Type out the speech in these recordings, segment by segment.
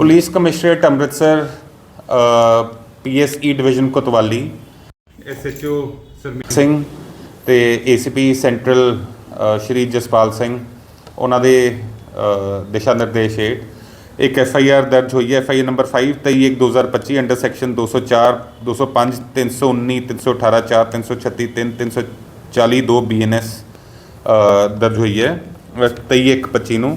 Police commissionerate Amritsar PSE division ਕੋਤਵਾਲੀ SHO Sarmeet Singh ਤੇ ACP central Shri Jaspal Singh ਉਹਨਾਂ ਦੇ ਦਿਸ਼ਾ ਨਿਰਦੇਸ਼ ਹੇਠ। ਇੱਕ ਐਫ ਆਈ ਆਰ ਦਰਜ ਹੋਈ ਹੈ F I R number 5 23 2025 under section 204 205 319 318 4 336 3 340 2 BNS ਦਰਜ ਹੋਈ ਹੈ। 23 1 25 ਨੂੰ।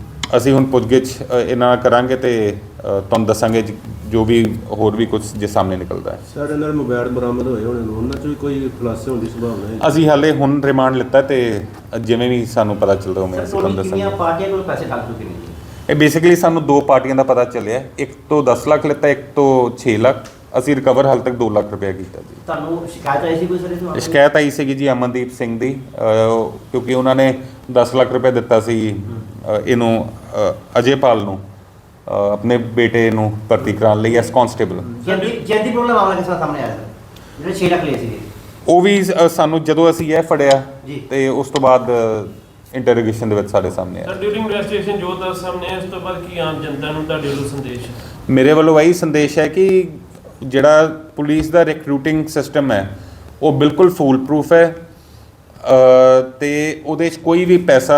ਅਸੀਂ ਹੁਣ ਪੁੱਛਗਿੱਛ ਅ, ਇਹਨਾਂ ਨਾਲ ਕਰਾਂਗੇ ਤੇ ਅ, ਤੁਹਾਨੂੰ ਦੱਸਾਂਗੇ ਜ- ਜੋ ਵੀ ਹੋਰ ਵੀ ਕੁਝ ਜੇ ਸਾਹਮਣੇ ਨਿਕਲਦਾ ਹੈ। ਸਾਡੇ ਨਾਲ ਮੋਬਾਈਲ ਬਰਾਮਦ ਹੋਏ ਹੋਣੇ ਨੇ ਉਹਨਾਂ 'ਚ ਵੀ ਕੋਈ ਖੁਲਾਸੇ ਹੋਣ ਦੀ ਸੰਭਾਵਨਾ ਹੈ? ਅਸੀਂ ਹਾਲੇ ਹੁਣ ਰਿਮਾਂਡ ਲਿੱਤਾ ਤੇ ਜਿਵੇਂ ਵੀ ਸਾਨੂੰ ਪਤਾ ਚੱਲਦਾ ਉਵੇਂ ਅਸੀਂ ਤੁਹਾਨੂੰ ਟੋਟਲ ਕਿੰਨੀਆਂ ਦੱਸਾਂਗੇ। ਪਾਰਟੀਆਂ ਕੋਲ ਪੈਸੇ ਠੱਗ ਚੁੱਕੇ ਨੇ ਜੀ? ਇਹ ਬੇਸਿਕਲੀ ਸਾਨੂੰ ਦੋ ਪਾਰਟੀਆਂ ਦਾ ਪਤਾ ਚੱਲਿਆ ਇੱਕ ਤੋਂ 10 ਲੱਖ ਲਿੱਤਾ ਇੱਕ ਤੋਂ 6 ਲੱਖ। ਅਸੀਂ ਰਿਕਵਰ ਹਾਲ ਤੱਕ 2 ਲੱਖ ਰੁਪਏ ਕੀਤਾ ਜੀ। ਤੁਹਾਨੂੰ ਸ਼ਿਕਾਇਤ ਆਈ ਸੀ ਕੋਈ ਸਰ ਇਸ ਮਾਮਲੇ 'ਚ? ਸ਼ਿਕਾਇਤ ਆਈ ਸੀਗੀ ਜੀ ਅਮਨਦੀਪ ਸਿੰਘ ਦੀ ਅਹ, ਕਿਉਂਕਿ ਉਹਨਾਂ ਨੇ 10 ਲੱਖ ਰੁਪਏ ਦਿੱਤਾ ਸੀ ਇਹਨੂੰ ਅਹ, ਅਜੇਪਾਲ ਨੂੰ ਆਪਣੇ ਬੇਟੇ ਨੂੰ ਭਰਤੀ ਕਰਾਉਣ ਲਈ ਐਸ ਕਾਂਸਟੇਬਲ ਜੈਦੀ ਜੈਦੀ ਪ੍ਰੋਬਲਮ ਕਿਸ ਤਰ੍ਹਾਂ ਸਾਹਮਣੇ ਆਇਆ ਸਰ। ਜਿਹੜੇ 6 ਲੱਖ ਲਏ ਸੀਗੇ। ਉਹ ਵੀ ਸਾਨੂੰ ਜਦੋਂ ਅਸੀਂ ਇਹ ਫੜਿਆ। ਤੇ ਉਸ ਤੋਂ ਬਾਅਦ ਇੰਟਰੋਗੇਸ਼ਨ ਦੇ ਵਿੱਚ ਸਾਡੇ ਸਾਹਮਣੇ ਸਰ ਆਇਆ ਡਿਊਰਿੰਗ ਇਨਵੈਸਟੀਗੇਸ਼ਨ ਜੋ ਦੱਸ ਸਾਹਮਣੇ ਇਸ ਤੋਂ ਬਾਅਦ ਕੀ ਆਮ ਜਨਤਾ ਨੂੰ ਤੁਹਾਡੇ ਵੱਲੋਂ ਸੰਦੇਸ਼ ਹੈ? ਮੇਰੇ ਵੱਲੋਂ ਇਹੀ ਸੰਦੇਸ਼ ਹੈ ਕਿ ਜਿਹੜਾ ਪੁਲਿਸ ਦਾ ਰਿਕਰੂਟਿੰਗ ਸਿਸਟਮ ਹੈ ਉਹ ਬਿਲਕੁਲ ਫੂਲ ਪ੍ਰੂਫ ਹੈ ਤੇ ਉਹਦੇ 'ਚ ਕੋਈ ਵੀ ਪੈਸਾ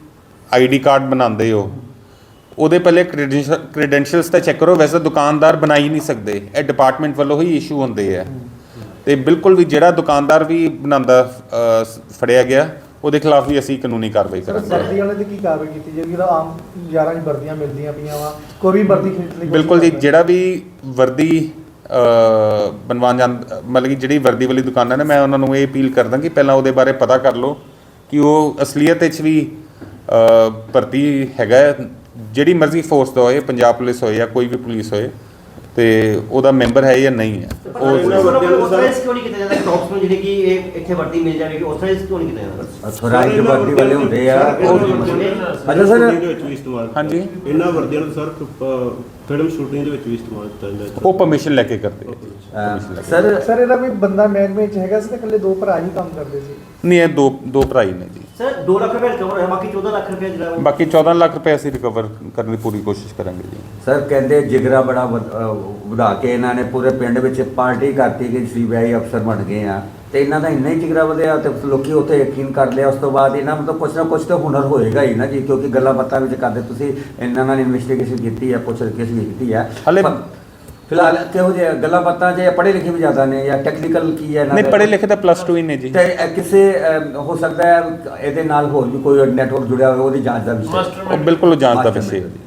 ਆਈਡੀ ਕਾਰਡ ਬਣਾਉਂਦੇ ਹੋ। ਉਹਦੇ ਪਹਿਲੇ ਕ੍ਰੈਡੈਂਸ਼ੀਅਲਸ ਤਾਂ ਚੈੱਕ ਕਰੋ। ਵੈਸੇ ਦੁਕਾਨਦਾਰ ਬਣਾ ਹੀ ਨਹੀਂ ਸਕਦੇ। ਇਹ ਡਿਪਾਰਟਮੈਂਟ ਵੱਲੋਂ ਹੀ ਇਸ਼ੂ ਹੁੰਦੇ ਆ। ਤੇ ਬਿਲਕੁਲ ਵੀ ਜਿਹੜਾ ਦੁਕਾਨਦਾਰ ਵੀ ਬਣਾਉਂਦਾ ਫੜਿਆ ਗਿਆ ਉਹਦੇ ਖਿਲਾਫ ਵੀ ਅਸੀਂ ਕਾਨੂੰਨੀ ਕਾਰਵਾਈ ਕਰਾਂਗੇ। ਵਰਦੀ ਵਾਲੇ ਦੀ ਕੀ ਕਾਰਵਾਈ ਕੀਤੀ ਜਾਏਗੀ? ਜਿਹੜਾ ਆਮ ਯਾਰਾਂ ਦੀ ਵਰਦੀਆਂ ਮਿਲਦੀਆਂ ਪਈਆਂ ਵਾ ਕੋਈ ਵੀ ਵਰਦੀ ਖਰੀਦ ਲਈ ਬਿਲਕੁਲ ਜੀ। ਜਿਹੜਾ ਵੀ ਵਰਦੀ ਬਣਵਾਉਣ ਜਾਂ ਮਤਲਬ ਕਿ ਜਿਹੜੀ ਵਰਦੀ ਵਾਲੀ ਦੁਕਾਨਾਂ ਨੇ ਮੈਂ ਉਹਨਾਂ ਨੂੰ ਇਹ ਅਪੀਲ ਕਰਦਾ ਕਿ ਪਹਿਲਾਂ ਉਹਦੇ ਬਾਰੇ ਪਤਾ ਕਰ ਲਓ ਕਿ ਉਹ ਅਸਲੀਅਤ ਵਿੱਚ ਵੀ ਭਰਤੀ ਹੈਗਾ। ਜਿਹੜੀ ਮਰਜ਼ੀ ਫੋਰਸ ਦਾ ਹੋਏ ਪੰਜਾਬ ਪੁਲਿਸ ਹੋਏ ਜਾਂ ਕੋਈ ਵੀ ਪੁਲਿਸ ਹੋਏ ਤੇ ਉਹਦਾ ਮੈਂਬਰ ਹੈ ਜਾਂ ਨਹੀਂ ਹੈ। ਉਹ ਇਸ ਕਿਉਂ ਨਹੀਂ ਕੀਤਾ ਜਾਂਦਾ? ਟੌਪਸ ਨੂੰ ਜਿਹੜੀ ਕਿ ਇਹ ਇੱਥੇ ਵਰਦੀ ਮਿਲ ਜਾਵੇਗੀ ਇਸ ਕਿਉਂ ਨਹੀਂ ਕੀਤਾ ਜਾਂਦਾ? ਅਥੋਰਾਈਜ਼ ਵਰਦੀ ਵਾਲੇ ਹੁੰਦੇ ਆ। ਉਹ ਅੱਛਾ ਸਰ। ਸਰ ਦੇ ਵਿੱਚ ਵੀ ਇਸਤੇਮਾਲ ਕੀਤਾ ਹਾਂਜੀ। ਇਹਨਾਂ ਵਰਦੀਆਂ ਨੂੰ ਸਰ ਫਿਲਮ ਸ਼ੂਟਿੰਗ ਦੇ ਵਿੱਚ ਵੀ ਇਸਤੇਮਾਲ ਕੀਤਾ ਜਾਂਦਾ ਹੈ। ਉਹ ਪਰਮਿਸ਼ਨ ਲੈ ਕੇ ਕਰਦੇ। ਆ। ਅਹ, ਸਰ ਸਰ ਇਹਦਾ ਕੋਈ ਬੰਦਾ ਮਹਿਕਮੇ ਚ ਹੈਗਾ ਸੀ ਤੇ ਇਕੱਲੇ ਦੋ ਭਰਾ ਹੀ ਕੰਮ ਕਰਦੇ ਸੀ। ਨਹੀਂ ਇਹ ਦੋ ਦੋ ਭਰਾ ਹੀ ਨੇ ਜੀ। ਸਰ 2 ਲੱਖ ਰੁਪਏ ਰਿਕਵਰ ਹੋਇਆ ਬਾਕੀ 14 ਲੱਖ ਰੁਪਏ ਜਿਹੜਾ ਉਹ ਬਾਕੀ 14 ਲੱਖ ਰੁਪਏ ਅਸੀਂ ਰਿਕਵਰ ਕਰਨ ਦੀ ਪੂਰੀ ਕੋਸ਼ਿਸ਼ ਕਰਾਂਗੇ ਜੀ। ਸਰ ਕਹਿੰਦੇ ਜਿਗਰਾ ਬੜਾ ਵਧ- ਅਹ, ਵਧਾ ਕੇ ਇਹਨਾਂ ਨੇ ਪੂਰੇ ਪਿੰਡ ਵਿੱਚ ਪਾਰਟੀ ਕਰਤੀ ਕਿ ਸੀਬੀਆਈ ਅਫਸਰ ਬਣ ਗਏ ਆ ਤੇ ਇਹਨਾਂ ਦਾ ਇੰਨਾ ਹੀ ਜਿਗਰਾ ਵਧਿਆ ਤੇ ਲੋਕੀ ਉੱਥੇ ਯਕੀਨ ਕਰ ਲਿਆ। ਉਸ ਤੋਂ ਬਾਅਦ ਇਹਨਾਂ ਮਤਲਬ ਕੁਛ ਨਾ ਕੁਛ ਤਾਂ ਹੁਨਰ ਹੋਏਗਾ ਹੀ ਨਾ ਜੀ ਕਿਉਂਕਿ ਗੱਲਾਂ ਬਾਤਾਂ ਵਿੱਚ ਕਰਦੇ ਤੁਸੀਂ ਇਹਨਾਂ ਨਾਲ ਇਨਵੈਸਟੀਗੇਸ਼ਨ ਕੀਤੀ ਹੈ ਪੁੱਛ ਰਿਕੇਸ਼ ਕੀਤੀ ਹੈ। ਹਾਲੇ- ਪਰ ਫਿਲਹਾਲ ਕਿਹੋ ਜਿਹੇ ਗੱਲਾਂ ਬਾਤਾਂ ਜੇ ਪੜ੍ਹੇ ਲਿਖੇ ਵੀ ਜ਼ਿਆਦਾ ਨੇ ਜਾਂ ਟੈਕਨੀਕਲ ਕੀ ਹੈ ਨਹੀਂ? ਪੜ੍ਹੇ ਲਿਖੇ ਤਾਂ ਪਲੱਸ 2 ਹੀ ਨੇ ਜੀ ਤੇ ਇਹ ਕਿਸੇ ਅਹ, ਹੋ ਸਕਦਾ ਹੈ ਇਹਦੇ ਨਾਲ ਹੋਰ ਵੀ ਕੋਈ ਨੈਟਵਰਕ ਜੁੜਿਆ ਹੋਵੇ ਉਹਦੀ ਜਾਂਚ ਦਾ ਵਿਸ਼ਾ ਉਹ ਬਿਲਕੁਲ ਜਾਂਚ ਦਾ ਵਿਸ਼ੇ ਹੈ। ਜੀ